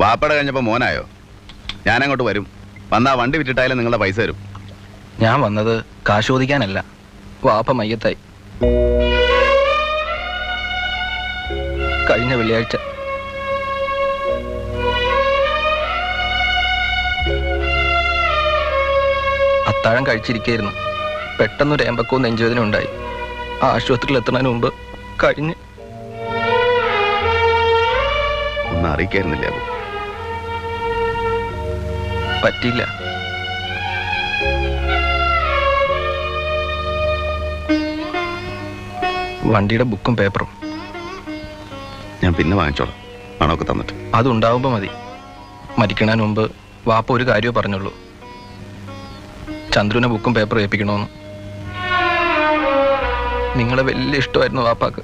വാപ്പട കഴിഞ്ഞപ്പോ മോനായോ? ഞാനങ്ങോട്ട് വരും. വന്നാ വണ്ടി വിറ്റിട്ടായാലും നിങ്ങളുടെ പൈസ തരും. ഞാൻ വന്നത് കാശ് ചോദിക്കാനല്ല. വാപ്പ മയ്യത്തായി. കഴിഞ്ഞ വെള്ളിയാഴ്ച. അത്താഴം കഴിച്ചിരിക്കായിരുന്നു. പെട്ടെന്നൊരു ഏമ്പക്കവും നെഞ്ചുവേദന ഉണ്ടായി. ആശുപത്രിയിൽ എത്തുന്നതിന് മുമ്പ് കഴിഞ്ഞ്. ഒന്നും അറിയിക്കായിരുന്നില്ല പറ്റിയില്ല വണ്ടിയുടെ ബുക്കും പേപ്പറും. ഞാൻ പിന്നെ വാങ്ങിച്ചോളാം. പണമൊക്കെ തന്നിട്ട്. അതുണ്ടാവുമ്പോൾ മതി. മരിക്കണതിന് മുമ്പ് വാപ്പ ഒരു കാര്യമേ പറഞ്ഞുള്ളൂ. ചന്ദ്രുവിനെ ബുക്കും പേപ്പറും ഏൽപ്പിക്കണമെന്ന് നിങ്ങളെ വലിയ ഇഷ്ടമായിരുന്നു വാപ്പാക്ക്.